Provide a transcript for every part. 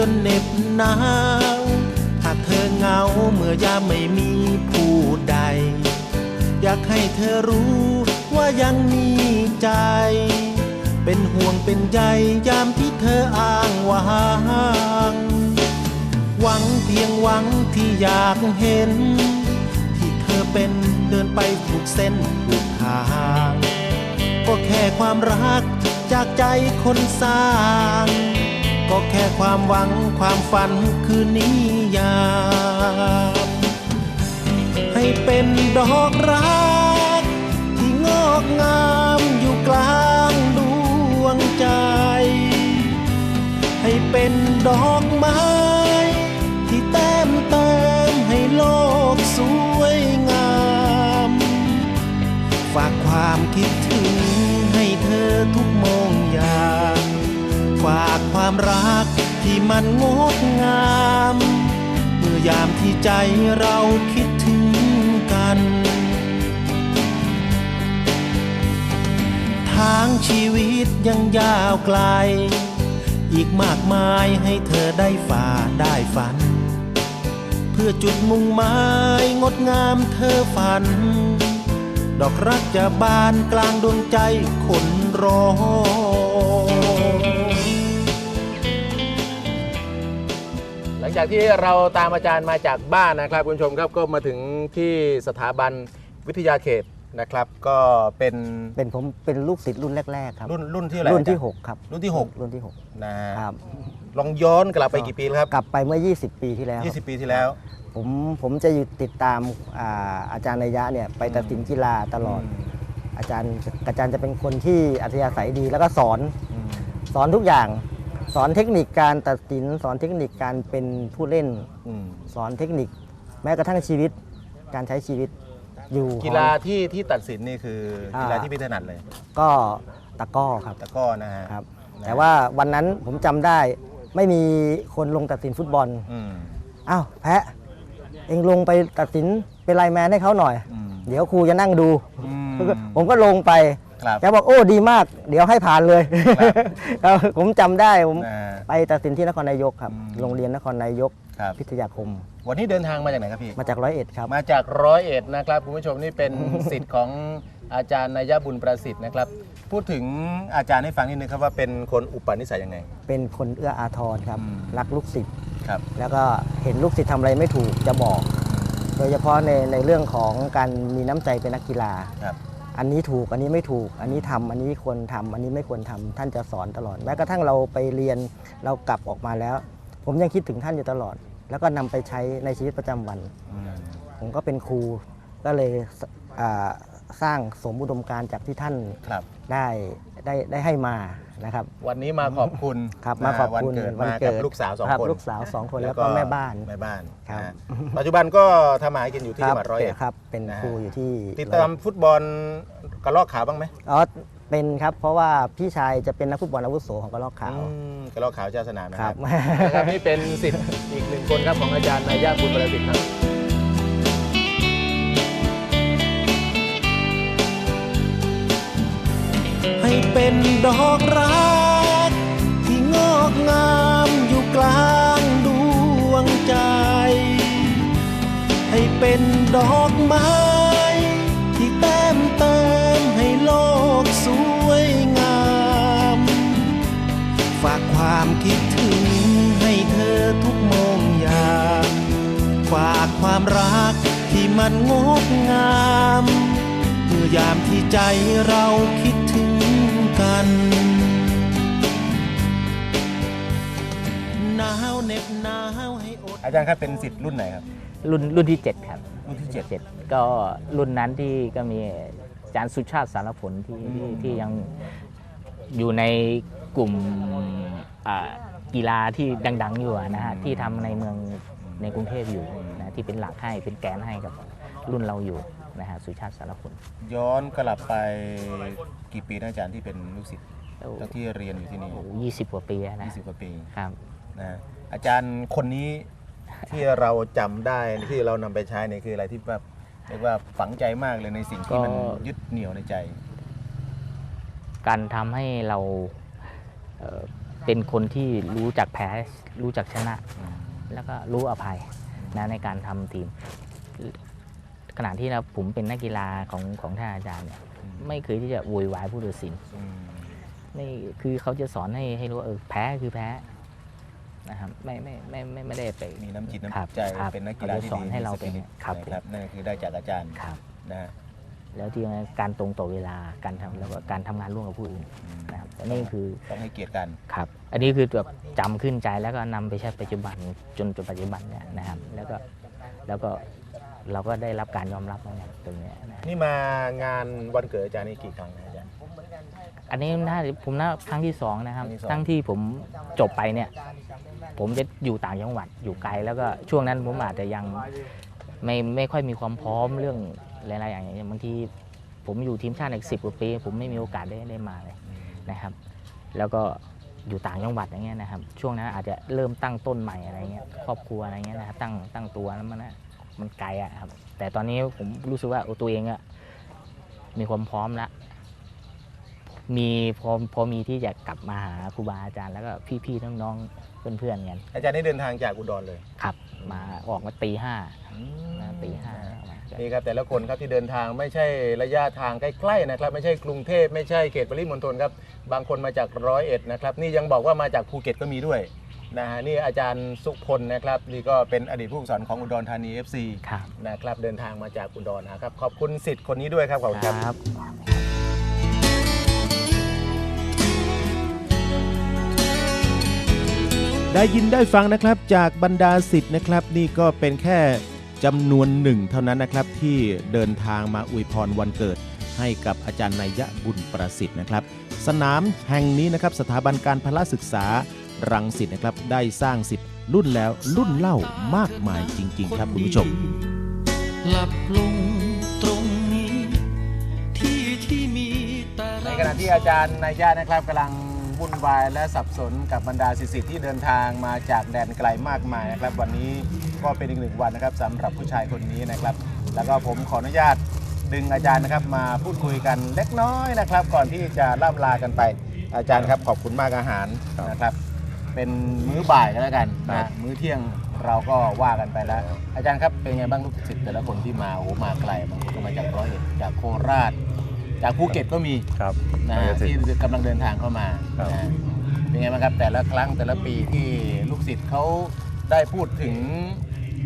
จนเหน็บหนาวหากเธอเหงาเมื่อยามไม่มีผู้ใด อยากให้เธอรู้ว่ายังมีใจ เป็นห่วงเป็นใยยามที่เธออ้างว้างหวังเพียงหวังที่อยากเห็น ที่เธอเป็นเดินไปถูกเส้นถูกทาง ก็แค่ความรักจากใจคนสร้าง แค่ความหวังความฝันคือนิยามให้เป็นดอกรัก ที่งอกงามอยู่กลางดวงใจ ให้เป็นดอกไม้ที่แต้มเติมให้โลกสวยงาม ฝากความคิดถึงให้เธอทุกโมงยาม ฝากความรักที่มันงดงาม เมื่อยามที่ใจเราคิดถึงกัน ทางชีวิตยังยาวไกล อีกมากมายให้เธอได้ฝ่าได้ฝัน เพื่อจุดมุ่งหมายงดงามเธอฝัน ดอกรักจะบานกลางดวงใจคนรอ จากที่เราตามอาจารย์มาจากบ้านนะครับคุณผู้ชมครับก็มาถึงที่สถาบันวิทยาเขตนะครับ ก็เป็นเป็นผมเป็นลูกศิษย์รุ่นแรก ๆ ครับ รุ่นรุ่นที่อะไรรุ่นที่อาจารย์6ครับ รุ่นที่หกรุ่นที่นะฮะ6ครับลองย้อนกลับไปกี่ปีแล้วครักลับไปเมื่อ 20 ปีที่แล้วบ20 ปีที่แล้ว ผมผมจะอยู่ติดตามอาอาจารย์นายะเนี่ยไปตัดสินกีฬาตลอด อาจารย์อาจารย์จะเป็นคนที่อัธยาศัยดีแล้วก็สอนอืมสอนทุกอย่าง สอนเทคนิคการตัดสินสอนเทคนิคการเป็นผู้เล่น อืมสอนเทคนิค แม้กระทั่งชีวิต การใช้ชีวิตอยู่ กีฬาที่ที่ตัดสินนี่คือกีฬาอ่า ที่พี่ถนัดเลยก็ตะกร้อครับตะกร้อนะฮะครับ นะแต่ว่าวันนั้นผมจำได้ไม่มีคนลงตัดสินฟุตบอลอืมอ้าวแพะเองลงไปตัดสินเป็นไลน์แมนให้เขาหน่อย อืมเดี๋ยวครูจะนั่งดู อืมผมก็ลงไป ครับแกบอกโอ้ดีมาก เดี๋ยวให้ผ่านเลยครับครับผมจำได้ผมนะฮะไปตัดสินที่นครนายกครับ อืม โรงเรียนนครนายก ครับ พิทยาคม วันนี้เดินทางมาจากไหนครับพี่ มาจากร้อยเอ็ดครับ มาจากร้อยเอ็ดนะครับคุณผู้ชมนี่เป็น สิทธิ์ของอาจารย์นายบุญประสิทธิ์นะครับ พูดถึงอาจารย์ให้ฟังนิดนึงครับว่าเป็นคนอุปนิสัยยังไง เป็นคนเอื้ออาทรครับ อืม รักลูกศิษย์ ครับแล้วก็เห็นลูกศิษย์ทำอะไรไม่ถูกจะบอก โดยเฉพาะในในเรื่องของการมีน้ำใจเป็นนักกีฬา ครับ อันนี้ถูกอันนี้ไม่ถูก อันนี้ทำอันนี้ควรทำอันนี้ไม่ควรทำท่านจะสอนตลอดแม้กระทั่งเราไปเรียนเรากลับออกมาแล้ว ผมยังคิดถึงท่านอยู่ตลอด แล้วก็นำไปใช้ในชีวิตประจำวันอืมผมก็เป็นครูก็เลยสอ่าสร้างสมอุดมการณ์จากที่ท่านครับได้ได้ได้ให้มา นะครับ วันนี้มาขอบคุณครับนะมาขอบคุณวันเกิดมากับลูกสาวสองรับคน ลูกสาวสองคนแล้วก็แม่บ้าน แม่บ้านครับ นะฮะปัจจุบันก็ทำอาหารกินอยู่ที่จังหวัดร้อยเอ็ด ครับเป็นนะฮะ ครูอยู่ที่ติดตามฟุตบอลกระลอกขาวบ้างไหมอ๋อเป็นครับ เพราะว่าพี่ชายจะเป็นนักฟุตบอลอาวุโสของกระลอกขาวอืมกระลอกขาวเจ้าสนามนะคครัรับ บ นะครับนี่เป็นสิทธิ์อีกหนึ่งคนครับของอาจารย์นายบุญประสิทธิ์ครับ เป็นดอกรัก ที่งอกงามอยู่กลางดวงใจ ให้เป็นดอกไม้ ที่แต้มเติมให้โลกสวยงาม ฝากความคิดถึงให้เธอทุกโมงยามฝากความรักที่มันงดงามเมื่อยามที่ใจเราคิด หนาวเหน็บหนาวให้อดอาจารย์ครับเป็นสิทธิ์รุ่นไหนครับ รุ่นรุ่นที่ 7 ครับรุ่นที่เจ็ด เจ็ดก็รุ่นนั้นที่ก็มีอาจารย์สุชาติสารผลที่ที่อืมที่ยังอยู่ในกลุ่มอ่ากีฬาที่ดังๆอยู่อะนะฮะที่ทำในเมืองในกรุงเทพอยู่นะที่เป็นหลักให้เป็นแกนให้กับรุ่นเราอยู่ นะฮะสุชาติสารผลย้อนกลับไปกี่ปีนะอาจารย์ที่เป็นลูกศิษย์ตอนที่เรียนอยู่ที่นี่ยี่สิบกว่าปีแล้วนะ20กว่าปีครับนะฮะอาจารย์คนนี้ที่เราจำได้ที่เรานำไปใช้เนี่ยคืออะไรที่แบบเรียกว่าฝังใจมากเลยในสิ่งที่มันก็ยึดเหนี่ยวในใจ การทำให้เราเอ่อเป็นคนที่รู้จักแพ้รู้จักชนะ แล้วก็รู้อภัยนะในการทำทีม ขณะที่เราผมเป็นนักกีฬาของของท่านอาจารย์เนี่ยไม่เคยที่จะโวยวายผู้ตัดสินอืมไม่คือเขาจะสอนให้ให้รู้ว่าเออแพ้คือแพ้นะครับไม่ไม่ไม่ไม่ไม่ได้ไปมีน้ำจิตครับน้ำใจครับเป็นนักกีฬาที่เขาจะสอนดีให้เรามีเป็นสปิริตครับนะครับนั่นคือได้จากอาจารย์ครับนะฮะแล้วที่การตรงต่อเวลาการทำแล้วก็การทำงานร่วมกับผู้อื่นนะครับอันนี้คือต้องให้เกียรติกันครับ อันนี้คือแบบจำขึ้นใจแล้วก็นำไปใช้ปัจจุบันจนจนปัจจุบันเนี่ยนะครับ แล้วก็แล้วก็ เราก็ได้รับการยอมรับนะตรงเนี้ยนะนี่มางานวันเกิดอาจารย์นี่กี่ครั้งนะอาจารย์ อันนี้น่าผมน่าครั้งที่สองนะครับครั้งที่สองทั้งที่ผมจบไปเนี่ย ผมจะอยู่ต่างจังหวัดอยู่ไกล แล้วก็ช่วงนั้นผมอาจจะยังไม่ไม่ค่อยมีความพร้อมเรื่องหลายๆอย่างอย่างเงี้ยบางทีผมอยู่ทีมชาติอีกสิบกว่าปี ผมไม่มีโอกาสได้ได้มาเลย นะครับ แล้วก็อยู่ต่างจังหวัดอย่างเงี้ยนะครับ ช่วงนั้นอาจจะเริ่มตั้งต้นใหม่อะไรเงี้ย ครอบครัวอะไรเงี้ยนะครับ ตั้งตั้งตัวแล้วมันนะ มันไกลอะครับ แต่ตอนนี้ผมรู้สึกว่าโอ้ตัวเองอะมีความพร้อมแล้วมีพอพอมีที่จะกลับมาหาครูบาอาจารย์แล้วก็พี่ๆน้องๆเพื่อนๆกันอาจารย์นี่เดินทางจากอุดรเลยขับ มาออกมาตีห้านะตีห้านี่ครับแต่ละคนครับที่เดินทางไม่ใช่ระยะทางใกล้ๆนะครับ ไม่ใช่กรุงเทพไม่ใช่เขตปริมณฑลครับบางคนมาจากร้อยเอ็ดนะครับ นี่ยังบอกว่ามาจากภูเก็ตก็มีด้วย นะฮะนี่อาจารย์สุพลนะครับนี่ก็เป็นอดีตผู้ฝึกสอนของอุดรธานี FC ครับนะครับเดินทางมาจากอุดรนะครับ ขอบคุณสิทธิ์คนนี้ด้วยครับขอบคุณครับ ครับ ได้ยินได้ฟังนะครับจากบรรดาสิทธิ์นะครับ นี่ก็เป็นแค่จำนวนหนึ่งเท่านั้นนะครับ ที่เดินทางมาอวยพรวันเกิด ให้กับอาจารย์นายยะบุญประสิทธิ์นะครับ สนามแห่งนี้นะครับสถาบันการพละศึกษา รังสิตนะครับ ได้สร้างสิทธิ์รุ่นแล้วรุ่นเล่ามากมายจริง ๆ ครับคุณผู้ชม หลับลงตรงนี้ที่ที่มีแต่ในเราขณะที่อาจารย์นายยะนะครับกำลังวุ่นวายและสับสนกับบรรดาศิษย์ที่เดินทางมาจากแดนไกลมากมายนะครับ วันนี้ก็เป็นอีกหนึ่งวันนะครับสำหรับผู้ชายคนนี้นะครับ แล้วก็ผมขออนุญาตดึงอาจารย์นะครับมาพูดคุยกันเล็กน้อยนะครับ ก่อนที่จะล่ำลากันไปอาจารย์ครับขอบคุณมากอาหารนะครับ เป็นมื้อบ่ายก็แล้วกันนะมื้อเที่ยงเราก็ว่ากันไปแล้ว อาจารย์ครับเป็นไงบ้างลูกศิษย์แต่ละคนที่มาโอ้โหมาไกลบางคนก็มาจากร้อยเอ็ดจากโคราช จากภูเก็ตก็มีครับนะน่าฮะจะถึงที่กำลังเดินทางเข้ามาครับนะฮะเป็นไงบ้างครับแต่ละครั้งแต่ละปีที่ลูกศิษย์เขาได้พูดถึง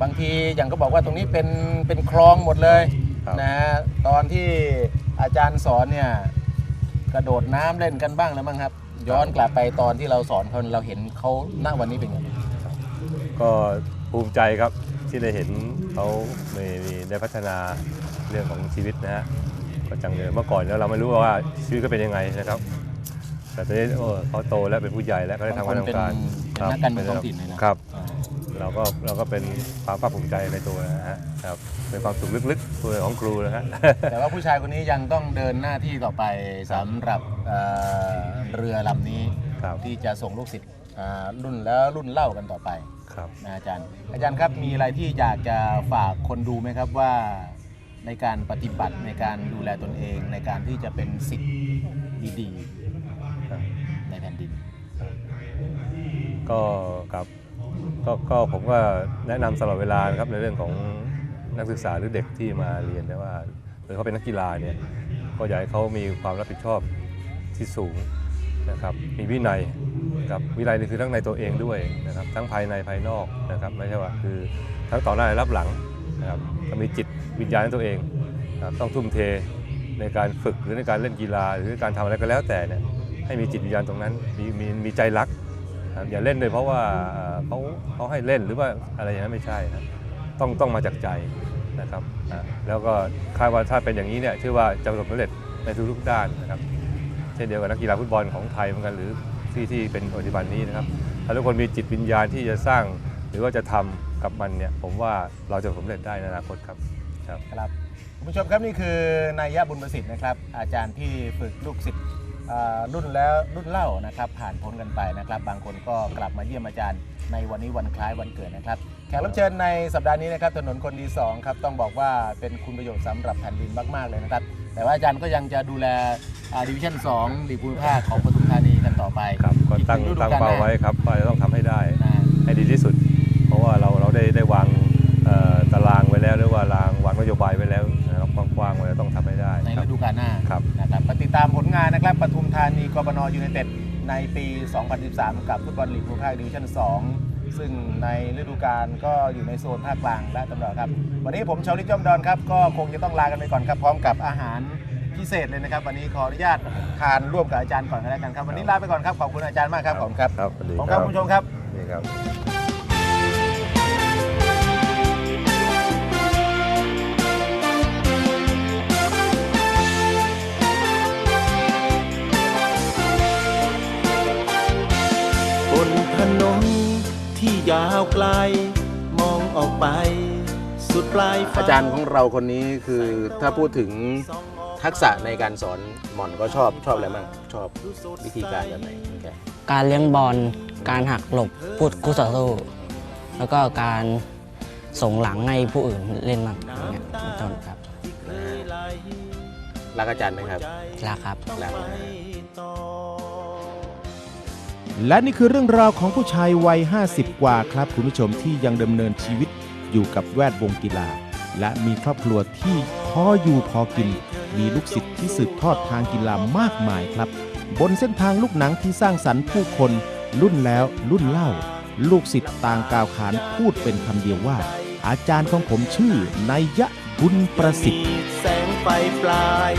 บางทีอย่างก็บอกว่าตรงนี้เป็นเป็นคลองหมดเลย ครับ นะฮะตอนที่อาจารย์สอนเนี่ยกระโดดน้ำเล่นกันบ้างแล้วมั้งครับ ย้อนกลับไปตอนที่เราสอนเขาเราเห็นเขาณวันนี้เป็นไงก็ภูมิใจครับที่ได้เห็นเขามีมีได้พัฒนาเรื่องของชีวิตนะฮะก็จังเลยเมื่อก่อนแล้วเราไม่รู้ว่าชีวิตก็เป็นยังไงนะครับ แต่ตอนนี้เขาโตแล้วเป็นผู้ใหญ่แล้วก็ได้ทำงานบางคนทำการ เป็นนักการเมืองท้องถิ่นเลยนะครับอ่าเราก็เราก็เป็นความภาคภูมิใจในตัวนะฮะครับเป็นความสุขลึกๆตัวของครูนะฮะ แต่ว่าผู้ชายคนนี้ยังต้องเดินหน้าที่ต่อไปสำหรับเอ่อเรือลำนี้ครับ ที่จะส่งลูกศิษย์อ่ารุ่นแล้วรุ่นเล่ากันต่อไปครับ นะอาจารย์ อาจารย์ครับมีอะไรที่อยากจะฝากคนดูไหมครับว่า ในการปฏิบัติในการดูแลตนเอง ในการที่จะเป็นศิษย์ดีครับๆในแผ่นดิน ก็ครับก็ก็ผมก็แนะนำตลอดเวลานะครับในเรื่องของนักศึกษาหรือเด็กที่มาเรียนนะว่าหรือเขาเป็นนักกีฬาเนี่ยก็อยากให้เขามีความรับผิดชอบที่สูงนะครับมีวินัยนะครับวินัยนี่คือทั้งในตัวเองด้วยนะครับทั้งภายในภายนอกนะครับไม่ใช่ว่าคือทั้งต่อหน้าและรับหลังนะครับก็มีจิตวิญญาณในตัวเองครับต้องทุ่มเทในการฝึกหรือในการเล่นกีฬา หรือการทำอะไรก็แล้วแต่เนี่ยให้มีจิตวิญญาณตรงนั้นมีมีมีใจรัก ครับอย่าเล่นเลยเพราะว่าเขาเขาให้เล่นหรือว่าอะไรอย่างนั้นไม่ใช่นะต้องต้องมาจากใจนะครับนะแล้วก็คาดว่าถ้าเป็นอย่างนี้เนี่ยเชื่อว่าจะประสบความสำเร็จในทุกๆด้านนะครับ เช่นเดียวกับนักกีฬาฟุตบอลของไทยเหมือนกันหรือที่ที่เป็นปัจจุบันนี้นะครับถ้าทุกคนมีจิตวิญญาณที่จะสร้างหรือว่าจะทำกับมันเนี่ยผมว่าเราจะสำเร็จได้ในอนาคตครับครับครับคุณผู้ชมครับนี่คือนายยะบุญประสิทธิ์นะครับ อาจารย์ที่ฝึกลูกศิษย์ รุ่นแล้วรุ่นเล่านะครับผ่านพ้นกันไปนะครับ บางคนก็กลับมาเยี่ยมอาจารย์ในวันนี้วันคล้ายวันเกิดนะครับ แขกรับเชิญในสัปดาห์นี้นะครับถนนคนดี2ครับต้องบอกว่าเป็นคุณประโยชน์สำหรับแผ่นดินมาก ๆ เลยนะครับ แต่ว่าอาจารย์ก็ยังจะดูแลดิวิชั่น2ลีกภูมิภาคของปทุมธานีขณะกันต่อไปครับก็ตั้งอีกฤดูตั้งกลเป้าหน้ไว้ครับว่าจะต้องทำให้ได้นะให้ดีที่สุด เพราะว่าเราเราได้ได้วาง เต็ดในปี 2013 กับฟุตบอลลีกภูมิภาคดิวิชั่น 2 ซึ่งในฤดูกาลก็อยู่ในโซนภาคกลางและตำรวจครับ วันนี้ผมชาวลิจอมดอนครับ ก็คงจะต้องลากันไปก่อนครับ พร้อมกับอาหารพิเศษเลยนะครับ วันนี้ขออนุญาตทานร่วมกับอาจารย์ก่อนก็แล้วกันครับ วันนี้ลาไปก่อนครับ ขอบคุณอาจารย์มากครับขอบคุณครับ ครับสวัสดีขอบคุณครับคุณผู้ชมครับ นี่ครับ ถนนที่ยาวไกล มองออกไป สุดปลายฟ้อาจารย์ของเราคนนี้คือถ้าพูดถึงทักษะในการสอนหม่อนก็ชอบชอบอะไรบ้างชอบวิธีการแบบไหนของแกการเลี้ยงบอล การหักหลบพูดคู่ต่อสู้ แล้วก็การส่งหลังให้ผู้อื่นเล่นมากอย่างเงี้ยเป็นต้นครับรักอาจารย์ไหมครับ รักครับ รักนะ และนี่คือเรื่องราวของผู้ชายวัย 50 กว่าครับคุณผู้ชมที่ยังดำเนินชีวิตอยู่กับแวดวงกีฬา และมีครอบครัวที่พออยู่พอกิน มีลูกศิษย์ที่สืบทอดทางกีฬามากมายครับ บนเส้นทางลูกหนังที่สร้างสรรค์ผู้คน รุ่นแล้วรุ่นเล่า ลูกศิษย์ต่างกล่าวขานพูดเป็นคำเดียวว่า อาจารย์ของผมชื่อนัยยะบุญประสิทธิ์แสงไฟปลาย